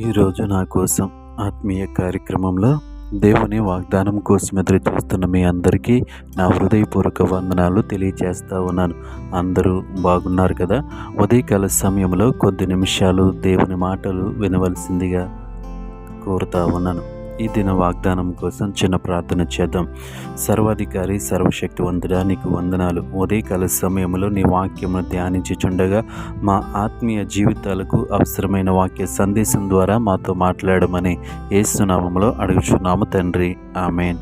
ఈరోజు నా కోసం ఆత్మీయ కార్యక్రమంలో దేవుని వాగ్దానం కోసం ఎదురు చూస్తున్న మీ అందరికీ నా హృదయపూర్వక వందనాలు తెలియజేస్తా ఉన్నాను. అందరూ బాగున్నారు కదా? ఉదయకాల సమయంలో కొద్ది నిమిషాలు దేవుని మాటలు వినవలసిందిగా కోరుతా ఉన్నాను. ఈ దిన వాగ్దానం కోసం చిన్న ప్రార్థన చేద్దాం. సర్వాధికారి సర్వశక్తివంతుడా నీకు వందనాలు. ఉదయకాల సమయంలో నీ వాక్యమును ధ్యానించుచుండగా మా ఆత్మీయ జీవితాలకు అవసరమైన వాక్య సందేశం ద్వారా మాతో మాట్లాడమని ఏసునామంలో అడుగుచున్నాము తండ్రి. ఆమెన్.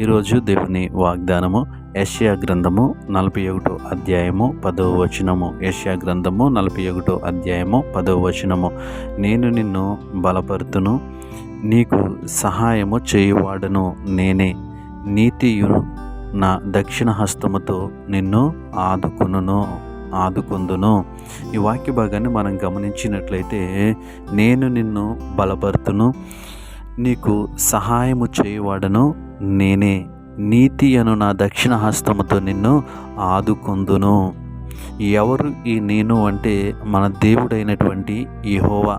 ఈరోజు దేవుని వాగ్దానము యష్యా గ్రంథము నలభై ఒకటో అధ్యాయము పదవ వచనము. యష్యా గ్రంథము నలభై ఒకటో అధ్యాయము పదవ వచనము. నేను నిన్ను బలపరుతును. నీకు సహాయము చేయువాడను నేనే. నీతియు నా దక్షిణ హస్తముతో నిన్ను ఆదుకును ఆదుకుందును. ఈ వాక్య భాగాన్ని మనం గమనించినట్లయితే నేను నిన్ను బలపరుతును నీకు సహాయము చేయువాడను నేనే. నీతి అను నా దక్షిణ హస్తముతో నిన్ను ఆదుకుందును. ఎవరు ఈ నేను అంటే మన దేవుడైనటువంటి ఈ హోవా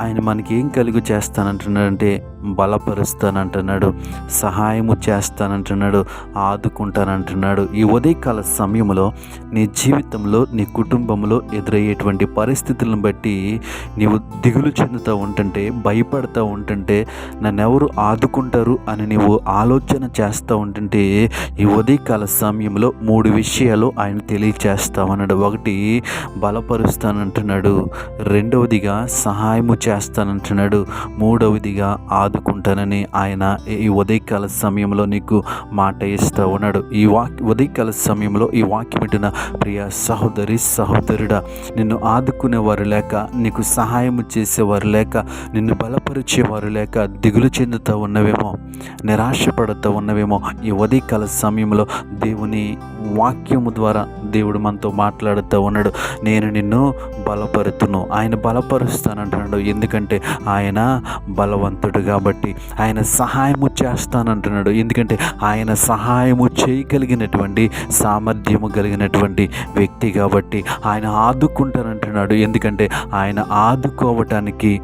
ఆయన మనకి ఏం కలుగు చేస్తానంటున్నాడంటే బలపరుస్తానంటున్నాడు సహాయము చేస్తానంటున్నాడు ఆదుకుంటానంటున్నాడు. ఈ ఉదయకాల సమయంలో నీ జీవితంలో నీ కుటుంబంలో ఎదురయ్యేటువంటి పరిస్థితులను బట్టి నీవు దిగులు చెందుతూ ఉంటుంటే భయపడుతూ ఉంటుంటే నన్నెవరు ఆదుకుంటారు అని నీవు ఆలోచన చేస్తూ ఉంటుంటే ఈ ఉదయకాల సమయంలో మూడు విషయాలు ఆయన తెలియచేస్తామన్నాడు ఒకటి బలపరుస్తానంటున్నాడు. రెండవదిగా సహాయము చేస్తానంటున్నాడు. మూడవదిగా ఆదుకుంటానని ఆయన ఈ ఉదయకాల సమయంలో నీకు మాట ఇస్తూ ఉన్నాడు. ఈ వాక్ ఉదయకాల సమయంలో ఈ వాక్యం వింటున్న ప్రియ సహోదరి సహోదరుడా నిన్ను ఆదుకునేవారు లేక నీకు సహాయం చేసేవారు లేక నిన్ను బలపరిచేవారు లేక దిగులు చెందుతూ ఉన్నవేమో నిరాశపడుతూ ఉన్నవేమో ఈ ఉదయకాల సమయంలో దేవుని వాక్యము ద్వారా దేవుడు మనతో మాట్లాడుతూ ఉన్నాడు. నేను నిన్ను బలపరుతును. ఆయన బలపరుస్తానంటున్నాడు. ఎందుకంటే ఆయన బలవంతుడుగా కాబట్టి ఆయన సహాయము చేస్తానంటున్నాడు. ఎందుకంటే ఆయన సహాయము చేయగలిగినటువంటి సామర్థ్యము కలిగినటువంటి వ్యక్తి కాబట్టి ఆయన ఆదుకుంటానంటున్నాడు. ఎందుకంటే ఆయన ఆదుకోవటానికి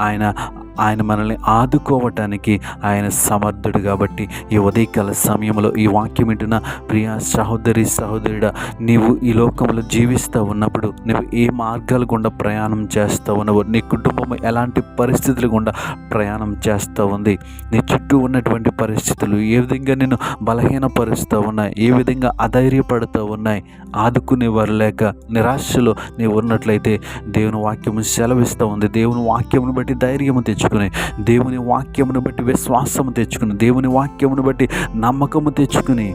ఆయన ఆయన మనల్ని ఆదుకోవటానికి ఆయన సమర్థుడు కాబట్టి ఈ ఉదయకాల సమయంలో ఈ వాక్యం వింటున్న ప్రియ సహోదరి సహోదరుడ నీవు ఈ లోకంలో జీవిస్తూ ఉన్నప్పుడు నువ్వు ఏ మార్గాల గుండా ప్రయాణం చేస్తూ ఉన్నావు? నీ కుటుంబం ఎలాంటి పరిస్థితుల గుండా ప్రయాణం చేస్తూ ఉంది? నీ చుట్టూ ఉన్నటువంటి పరిస్థితులు ఏ విధంగా నేను బలహీనపరుస్తూ ఉన్నాయి? ఏ విధంగా అధైర్యపడుతూ ఉన్నాయి? ఆదుకునేవారు లేక నిరాశలో నీవు ఉన్నట్లయితే దేవుని వాక్యము సెలవిస్తూ ఉంది. దేవుని వాక్యమును బట్టి ధైర్యం తెచ్చు తెచ్చుకుని దేవుని వాక్యమును బట్టి విశ్వాసము తెచ్చుకుని దేవుని వాక్యమును బట్టి నమ్మకము తెచ్చుకుని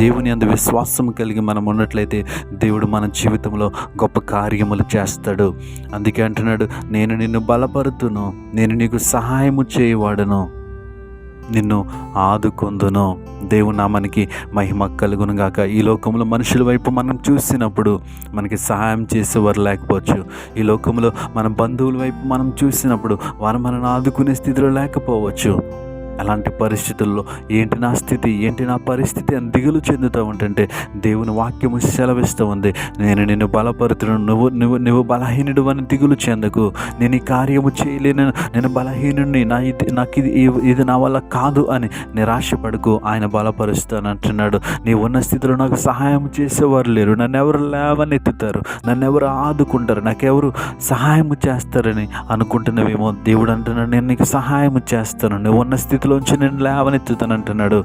దేవుని అందు విశ్వాసం కలిగి మనం ఉన్నట్లయితే దేవుడు మన జీవితంలో గొప్ప కార్యములు చేస్తాడు. అందుకే అంటున్నాడు నేను నిన్ను బలపరుతును నేను నీకు సహాయము చేయవాడను నిన్ను ఆదుకొందును. దేవుని నామానికి మహిమ కలుగునుగాక ఈ లోకంలో మనుషుల వైపు మనం చూసినప్పుడు మనకి సహాయం చేసేవారు లేకపోవచ్చు. ఈ లోకంలో మన బంధువుల వైపు మనం చూసినప్పుడు వారు మనల్ని ఆదుకునే స్థితిలో లేకపోవచ్చు. అలాంటి పరిస్థితుల్లో ఏంటి నా స్థితి ఏంటి నా పరిస్థితి అని దిగులు చెందుతూ ఉంటుంటే దేవుని వాక్యము సెలవిస్తూ ఉంది. నేను నిన్ను బలపరుతును నువ్వు నువ్వు నువ్వు బలహీనుడు అని దిగులు చెందకు. నేను ఈ కార్యము చేయలేను నేను బలహీనుడిని నా ఇది నాకు ఇది ఇది నా వల్ల కాదు అని నిరాశపడుకు. ఆయన బలపరుస్తాను అంటున్నాడు. నీ ఉన్న స్థితిలో నాకు సహాయం చేసేవారు లేరు. నన్ను ఎవరు లేవనెత్తుతారు? నన్ను ఎవరు ఆదుకుంటారు? నాకెవరు సహాయం చేస్తారని అనుకుంటున్నవేమో దేవుడు అంటున్నాడు. నేను నీకు సహాయం చేస్తాను. నువ్వు ఉన్న స్థితి స్థితిలోంచి నేను లేవనెత్తుతానంటున్నాడు.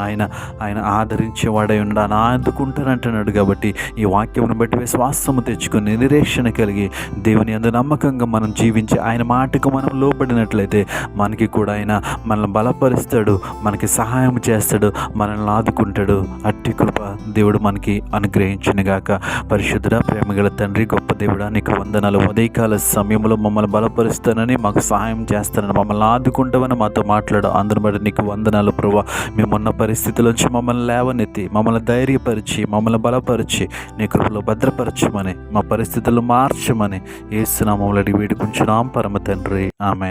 ఆయన ఆయన ఆదరించేవాడై ఉన్నాడు. ఆదుకుంటానంటున్నాడు కాబట్టి ఈ వాక్యమును బట్టి విశ్వాసము తెచ్చుకుని నిరీక్షణ కలిగి దేవుని అందు నమ్మకంగా మనం జీవించి ఆయన మాటకు మనం లోబడినట్లయితే మనకి కూడా ఆయన మనల్ని బలపరుస్తాడు మనకి సహాయం చేస్తాడు మనల్ని ఆదుకుంటాడు. అట్టి కృప దేవుడు మనకి అనుగ్రహించినగాక. పరిశుద్ధ ప్రేమగల తండ్రి గొప్ప దేవుడా నీకు వందనాలు. ఉదయకాల సమయంలో మమ్మల్ని బలపరుస్తానని మాకు సహాయం చేస్తానని మమ్మల్ని ఆదుకుంటామని మాతో మాట్లాడు. అందరి బట్టి నీకు వందనాలు ప్రభా మేమున్న పరిస్థితుల్లోంచి మమ్మల్ని లేవనెత్తి మమ్మల్ని ధైర్యపరిచి మమ్మల్ని బలపరిచి నీ కృపలో భద్రపరచమని మా పరిస్థితులు మార్చమని ఏసునామంలో అడిగి వేడుకుంటున్నాం పరమ తండ్రి. ఆమె